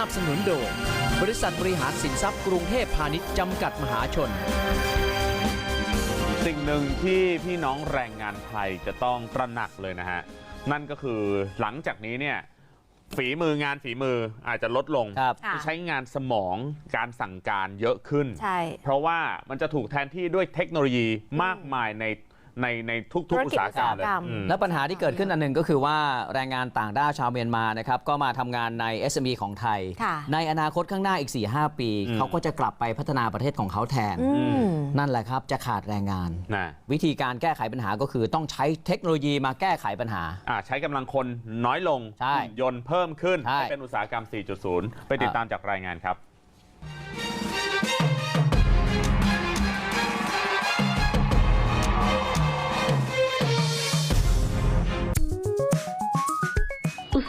นับสนุนโดยบริษัทบริหารสินทรัพย์กรุงเทพพาณิชย์จำกัดมหาชน สิ่งหนึ่งที่พี่น้องแรงงานไทยจะต้องตระหนักเลยนะฮะ นั่นก็คือหลังจากนี้เนี่ยฝีมืองานฝีมืออาจจะลดลงครับค่ะใช้งานสมองการสั่งการเยอะขึ้น ใช่ เพราะว่ามันจะถูกแทนที่ด้วยเทคโนโลยีมากมายใน ในในทุกธุๆรอุกิตจสาหกรรมเลยอุตสาหกรรมอืม และปัญหาที่เกิดขึ้นอันหนึ่งก็คือว่าแรงงานต่างด้าวชาวเมียนมานะครับก็มาทำงานใน SME ของไทย ค่ะ ในอนาคตข้างหน้าอีก 4-5 ปี อืม เขาก็จะกลับไปพัฒนาประเทศของเขาแทน อืม นั่นแหละครับจะขาดแรงงาน นะวิธีการแก้ไขปัญหาก็คือต้องใช้เทคโนโลยีมาแก้ไขปัญหา อ่าใช้กำลังคนน้อยลงใช่หุ่นยนต์เพิ่มขึ้นใช่ให้เป็นอุตสาหกรรม 4.0 ไปติดตามจากรายงานครับ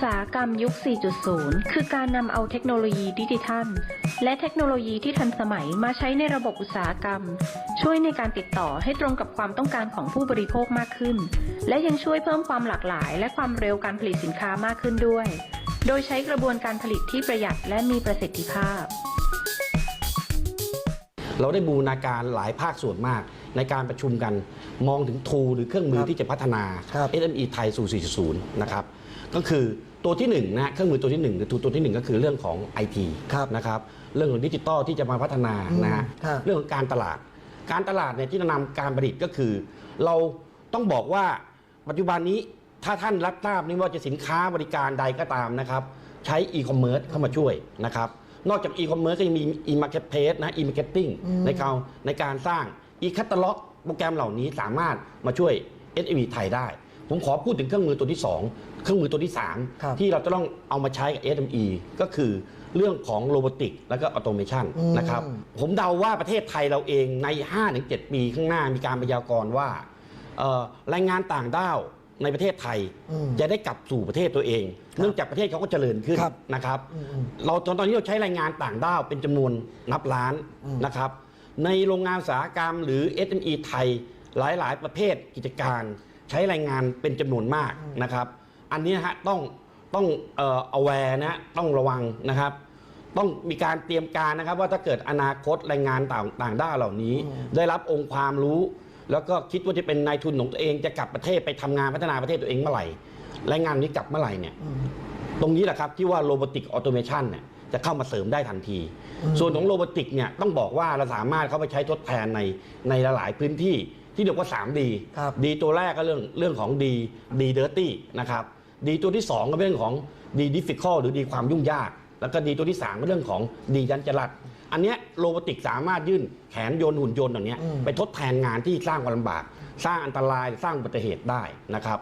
สาหกรรมยุค 4.0 คือการนำเอาเทคโนโลยีดิจิทัล และเทคโนโลยีที่ทันสมัยมาใช้ในระบบอุตสาหกรรม ช่วยในการติดต่อให้ตรงกับความต้องการของผู้บริโภคมากขึ้น และยังช่วยเพิ่มความหลากหลาย และความเร็วการผลิตสินค้ามากขึ้นด้วย โดยใช้กระบวนการผลิตที่ประหยัดและมีประสิทธิภาพ เราได้บูรณาการหลายภาคส่วนมากในการประชุมกันมองถึงทูหรือเครื่องมือครับที่จะพัฒนาครับ SME ไทยสู่ 4.0 นะครับ ก็คือ ตัวที่1นะฮะเครื่องมือตัวที่1หรือ tool ตัวทีหนึ่1ก็คือเรื่องของ IT ครับนะครับเรื่องของดิจิตอลที่จะมาพัฒนานะฮะครับ เรื่องของการตลาด การตลาดเนี่ยที่จะนำการผลิตก็คือ เราต้องบอกว่าปัจจุบันนี้ถ้าท่านรับทราบนี่ว่าจะสินค้าบริการใดก็ตามนะครับใช้อีคอมเมิร์ซเข้ามาช่วยนะครับนอกจากอีคอมเมิร์ซก็ยังมีอีมาร์เก็ตเพสนะอีมาร์เก็ตติ้งในการในการสร้างอีคัตตาล็อกโปรแกรมเหล่านี้สามารถมาช่วย s อ v ไทยได้ ผมขอพูดถึงเครื่องมือตัวที่ 2 เครื่องมือตัวที่ครับ3ที่เราจะต้องเอามาใช้กับ SME ก็คือเรื่องของโรบอติกและก็ออโตเมชันอืมนะครับ ผมเดาว่าประเทศไทยเราเองใน 5-7 ปีข้างหน้ามีการพยากรณ์ว่าเอ่อแรงงานต่างด้าวในประเทศไทยอืมจะได้กลับสู่ประเทศตัวเอง เนื่องจากประเทศเขาก็เจริญขึ้นครับนะครับอืมอืมเราตอนตอนนี้เราใช้แรงงานต่างด้าวเป็นจำนวนนับล้านอืมนะครับ ในโรงงานอุตสาหกรรมหรือ SME ไทยหลาย ๆ ประเภทกิจการ ใช้แรงงานเป็นจำนวนมากนะครับ อันนี้นะฮะต้องต้องเอ่อ aware นะต้องระวังนะครับ ต้องมีการเตรียมการนะครับ ว่าถ้าเกิดอนาคตแรงงานต่างต่างด้าวเหล่านี้ ได้รับองค์ความรู้ แล้วก็คิดว่าจะเป็นนายทุนของตัวเองจะกลับประเทศไปทำงานพัฒนาประเทศตัวเองเมื่อไหร่แรงงานนี้กลับเมื่อไหร่เนี่ย ตรงนี้แหละครับที่ว่าโรบอติกออโตเมชันเนี่ยจะเข้ามาเสริมได้ทันที ส่วนของโรบอติกเนี่ยต้องบอกว่าเราสามารถเข้าไปใช้ทดแทนในในหลายๆพื้นที่ ที่เรียกว่า 3D ครับ ดีตัวแรกก็เรื่องเรื่องของดีดีเดอร์ตี้นะครับดีตัวที่ 2 ก็เป็นเรื่องของดีดิฟิคอลหรือดีความยุ่งยาก แล้วก็ดีตัวที่3ก็เรื่องของดียันจรัดอันเนี้ยโรบอติกสามารถยื่นแขนโยนหุ่นยนต์อย่างเนี้ยอืม ไปทดแทนงานที่สร้างความลำบาก สร้างอันตรายสร้างอุบัติเหตุได้นะครับ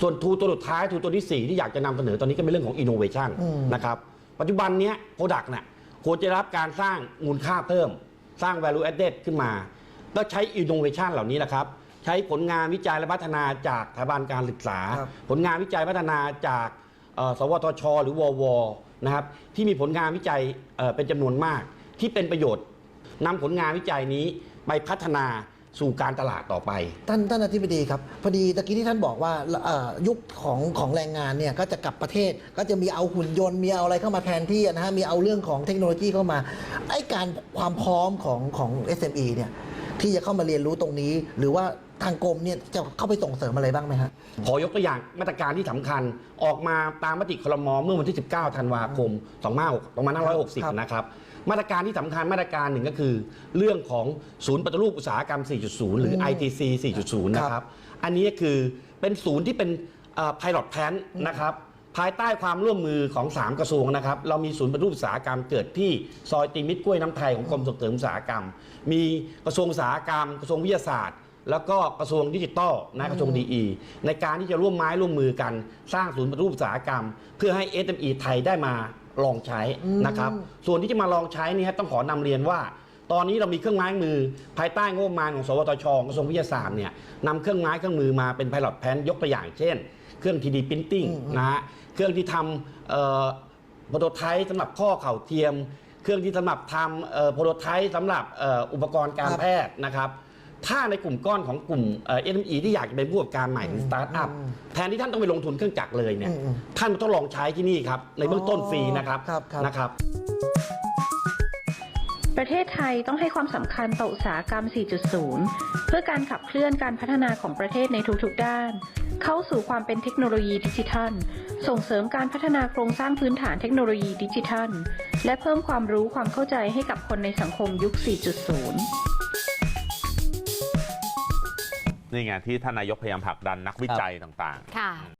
ส่วนทูตัวสุดท้ายทูตัวที่ 4 ที่อยากจะนำเสนอตอนนี้ก็เป็นเรื่องของ innovation อืมนะครับปัจจุบันเนี้ยโปรดักต์น่ะควรจะรับการสร้างมูลค่าเพิ่ม สร้าง value added ขึ้นมา ก็ใช้ innovation เหล่านี้นะครับ ใช้ผลงานวิจัยและพัฒนาจากสถาบันการศึกษา ครับ ผลงานวิจัยพัฒนาจากเอ่อสวทช หรือววนะครับที่มีผลงานวิจัยเอ่อเป็นจำนวนมาก ที่เป็นประโยชน์นำผลงานวิจัยนี้ไปพัฒนาสู่การตลาดต่อไป ท่านท่านอธิบดีครับ พอดีตะกี้ที่ท่านบอกว่าเอ่อยุคของของแรงงานเนี่ยก็จะกลับประเทศก็จะมีเอาหุ่นยนต์มีเอาอะไรเข้ามาแทนที่นะฮะมีเอาเรื่องของเทคโนโลยีเข้ามาไอ้การความพร้อมของของ SME เนี่ย ที่จะเข้ามาเรียนรู้ตรงนี้ หรือว่าทางกรมเนี่ยจะเข้าไปส่งเสริมอะไรบ้างไหมฮะ ขอยกตัวอย่างมาตรการที่สำคัญออกมาตามมติครมเมื่อวันที่ 19 ธันวาคม2560 นะครับ มาตรการที่สำคัญมาตรการหนึ่งก็คือ เรื่องของศูนย์ปฏิรูปอุตสาหกรรม 4.0 หรือ ITC 4.0 นะครับ อันนี้คือเป็นศูนย์ที่เป็นเอ่อ pilot plan นะครับ ภายใต้ความร่วมมือของ 3 กระทรวงนะครับ เรามีศูนย์ปฏิรูปอุตสาหกรรมเกิดที่ซอยตีมิตรกล้วยน้ำไทยของกรมส่งเสริมอุตสาหกรรม มีกระทรวงอุตสาหกรรม กระทรวงวิทยาศาสตร์ แล้วก็กระทรวงดิจิทัลนะกระทรวงดีในการที่จะร่วมไม้ร่วมมือกัน สร้างศูนย์ปฏิรูปอุตสาหกรรม เพื่อให้ SME ไทยได้มาลองใช้นะครับ ส่วนที่จะมาลองใช้นี่ฮะต้องขอนำเรียนว่า ตอนนี้เรามีเครื่องไม้มือ ภายใต้งบประมาณของ สวทชกระทรวงวิทยาศาสตร์เนี่ยนำเครื่องไม้เครื่องมือมาเป็น pilot plan ยกตัวอย่างเช่น เครื่อง 3D printing นะฮะเครื่องที่ทำเอ่อโปรโตไทป์สำหรับข้อเข่าเทียม เครื่องที่สำหรับทำโปรโตไทป์สำหรับเอ่ออุปกรณ์การครับแพทย์นะครับถ้าในกลุ่มก้อนของกลุ่มเอ็มอีที่อยากจะเป็นผู้ประกอบการใหม่หรือสตาร์ทอัพอืมแทนที่ท่านต้องไปลงทุนเครื่องจักรเลยเนี่ยอืมอืมท่านต้องลองใช้ที่นี่ครับ ในเบื้องต้นฟรีนะครับครับครับนะครับ ประเทศไทยต้องให้ความสำคัญต่ออุตสาหกรรม 4.0 เพื่อการขับเคลื่อนการพัฒนาของประเทศในทุกๆด้าน เข้าสู่ความเป็นเทคโนโลยีดิจิทัล ส่งเสริมการพัฒนาโครงสร้างพื้นฐานเทคโนโลยีดิจิทัล และเพิ่มความรู้ความเข้าใจให้กับคนในสังคมยุค 4.0นี่ไงที่ท่านนายกพยายามผลักดันนักวิจัยต่างๆค่ะ